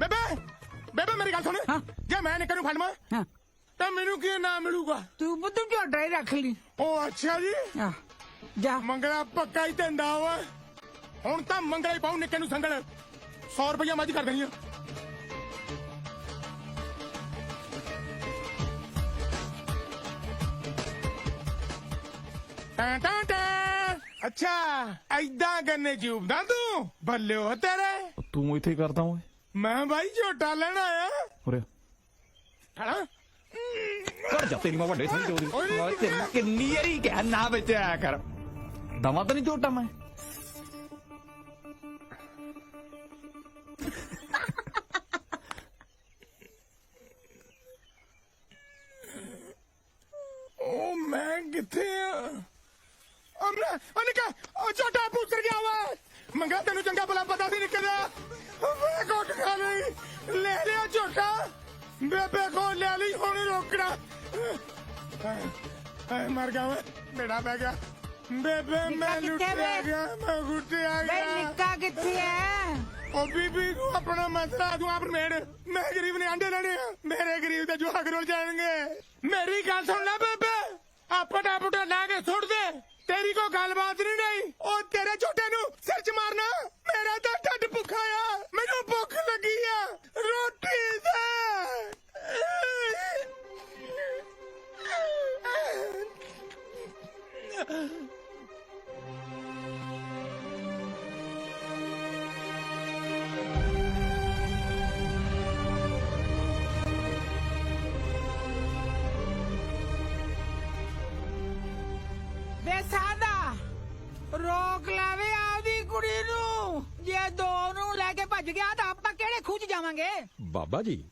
ਬੇਬੇ ਬੇਬੇ ਮੇਰੀ ਗੱਲ ਸੁਣ। ਹਾਂ। ਜੇ ਮੈਂ ਨਿੱਕੇ ਨੂੰ ਫੜਮਾ ਹਾਂ। ਤਾਂ ਮੈਨੂੰ ਕੀ ਨਾਮ ਮਿਲੂਗਾ? ਤੂੰ ਬੁੱਧੂ ਝੋਟਾ ਹੀ ਰੱਖ ਲਈ? ਉਹ ਅੱਛਾ ਜੀ। ਆ ਜਾ। ਮੰਗਲਾ ਪੱਕਾ ਹੀ ਧੰਦਾ ਵਾ। ਹੁਣ ਤਾਂ ਮੰਗਲਾ ਹੀ ਪਾਉ ਨਿੱਕੇ ਨੂੰ ਸੰਗਲ। 100 ਰੁਪਇਆ ਮੱਝ ਕਰ ਦੇਣੀ ਆ ਟਾਂ ਟਾਂ ਟਾਂ। ਅੱਛਾ ਐਦਾਂ ਗੰਨੇ ਚੂਬਦਾ ਤੂੰ। ਬੱਲੇ ਹੋ ਤੇਰੇ। ਤੂੰ ਇੱਥੇ ਕਰਦਾ ਓਏ। ਮੈਂ ਬਾਈ ਝੋਟਾ ਲੈਣ ਆਇਆ। ਉਰੇ। ਹਣਾ ਕਰ ਜਾ ਤੇਰੀ ਮਾਂ ਵੱਡੇ ਓਏ। ਮੈਂ ਤੈਨੂੰ ਕਿੰਨੀ ਵਾਰੀ ਕਿਹਾ ਨਾ ਵਿੱਚ ਆਇਆ ਕਰ। ਦਵਾ ਤਾਂ ਨਹੀਂ ਝੋਟਾ ਮੈਂ। ਉਹ ਮੈਂ ਕਿੱਥੇ ਆ? ਅਮਰਾ ਅਨਿਕਾ ਉਹ ਛੋਟਾ ਪੁੱਤਰ ਗਿਆ ਵਾ। ਮੰਗਾ ਤੈਨੂੰ ਚੰਗਾ ਭਲਾ ਪਤਾ ਸੀ ਨਿਕਲਿਆ ਬੇਬੇ ਕੋ ਲੈ ਲਈ ਹੁਣ ਰੋਕਣਾ। ਹਾਏ ਮਰ ਗਿਆ ਮੇਰਾ ਬਹਿ ਗਿਆ। ਬੇਬੇ ਮੈਂ ਲੁੱਟਿਆ? ਗਿਆ ਮੈਂ ਗੁੱਟਿਆ ਗਿਆ। ਨਿੱਕਾ ਕਿੱਥੇ ਐ? ਉਹ ਬੀਬੀ ਨੂੰ ਆਪਣਾ ਮਸਲਾ ਤੂੰ ਆਪ ਮੇੜ ਮੈਂ ਗਰੀਬ ਨੇ ਆਂਡੇ ਲੈਣੇ ਆ। ਮੇਰੇ ਗਰੀਬ ਦੇ ਜਵਾਕ ਰੁਲ ਜਾਣਗੇ। ਮੇਰੀ ਗੱਲ ਸੁਣ ਲੈ ਬੇਬੇ। ਆਪਟਾ ਪੁਟਾ ਲਾ ਕੇ ਸੁੱਟ ਦੇ। ਤੇਰੀ ਕੋ ਗੱਲਬਾਤ ਨਹੀਂ ਨਹੀਂ। ਉਹ ਤੇਰੇ ਝੋਟੇ ਨੂੰ ਸਿਰ ਚ ਮਾਰਨਾ। ਮੇਰਾ ਤਾਂ ਢੱਡ ਭੁੱਖਾ ਆ। ਵੇ ਸਾਦਾ ਰੋਕ ਲਾਵੇ ਆਪਦੀ ਕੁੜੀ ਨੂੰ। ਜੇ ਦੋ ਨੂੰ ਲੈ ਕੇ ਭੱਜ ਗਿਆ ਤਾਂ ਆਪਾਂ ਕਿਹੜੇ ਖੂਜ ਜਾਵਾਂਗੇ? ਬਾਬਾ ਜੀ,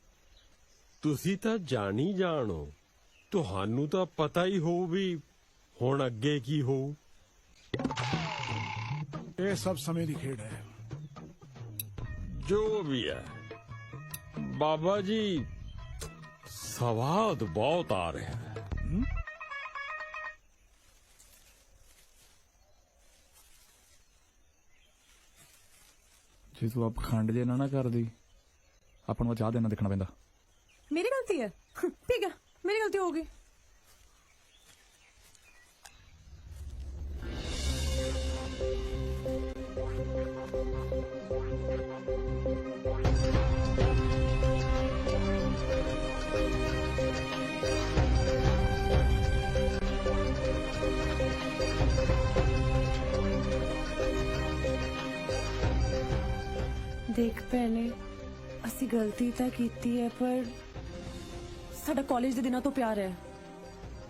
ਤੁਸੀਂ ਤਾਂ ਜਾਣੀ ਜਾਣੋ ਤੁਹਾਨੂੰ ਤਾਂ ਪਤਾ ਹੀ ਹੋਊ ਵੀ ਹੁਣ ਅੱਗੇ ਕੀ ਹੋਊ ਇਹ ਸਭ ਸਮੇਂ ਦੀ ਖੇਡ ਹੈ। ਜੋ ਵੀ ਹੈ। ਬਾਬਾ ਜੀ ਸਵਾਦ ਬਹੁਤ ਆ ਰਿਹਾ ਹੈ। ਜੇ ਤੂੰ ਆਪ ਖੰਡ ਜੇ ਨਾ ਨਾ ਕਰਦੀ ਆਪਾਂ ਨੂੰ ਚਾਹ ਦੇਣਾ ਦੇਖਣਾ ਪੈਂਦਾ। ਮੇਰੀ ਗਲਤੀ ਹੈ? ਠੀਕ ਹੈ ਮੇਰੀ ਗਲਤੀ ਹੋ ਗਈ। ਦੇਖ ਭੈਣੇ ਅਸੀਂ ਗਲਤੀ ਤਾਂ ਕੀਤੀ ਹੈ ਪਰ ਸਾਡਾ ਕਾਲਜ ਦੇ ਦਿਨਾਂ ਤੋਂ ਪਿਆਰ ਹੈ।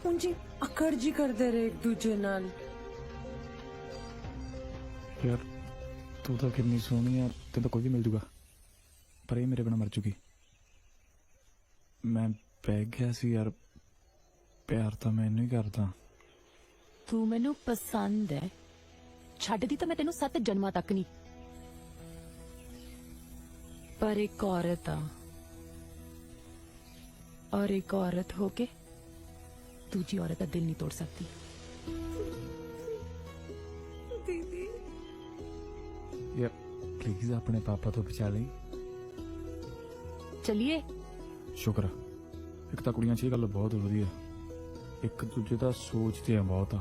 ਉਂਜੀ ਅਕੜ ਜੀ ਕਰਦੇ ਰਹੇ ਇੱਕ ਦੂਜੇ ਨਾਲ। ਯਾਰ ਤੂੰ ਤਾਂ ਕਿੰਨੀ ਸੋਹਣੀ ਆ ਤੈਨੂੰ ਤਾਂ ਕੋਈ ਵੀ ਮਿਲ ਜੂਗਾ। ਪਰ ਇਹ ਮੇਰੇ ਬਿਨਾ ਮਰ ਚੁੱਕੀ ਮੈਂ ਪੈ ਗਿਆ ਸੀ ਯਾਰ ਪਿਆਰ ਤਾਂ ਮੈਨੂੰ ਹੀ ਕਰਦਾ। ਤੂੰ ਮੈਨੂੰ ਪਸੰਦ ਹੈ। ਛੱਡਦੀ ਤਾਂ ਮੈਂ ਤੈਨੂੰ ਸੱਤ ਜਨਮਾਂ ਤੱਕ ਨਹੀਂ। ਪਰ ਇੱਕ ਔਰਤ ਆ ਔਰ ਇੱਕ ਔਰਤ ਹੋ ਕੇ ਦੂਜੀ ਔਰਤ ਦਾ ਦਿਲ ਨਹੀਂ ਤੋੜ ਸਕਦੀ ਦੀਦੀ ਯਾਰ ਪਲੀਜ਼ ਆਪਣੇ ਪਾਪਾ ਤੋਂ ਬਚਾ ਲਈ ਚਲਿਏ ਸ਼ੁਕਰ ਆ। ਇੱਕ ਤਾਂ ਕੁੜੀਆਂ 'ਚ ਇਹ ਗੱਲ ਬਹੁਤ ਵਧੀਆ ਇੱਕ ਦੂਜੇ ਦਾ ਸੋਚਦੇ ਆ ਬਹੁਤ ਆ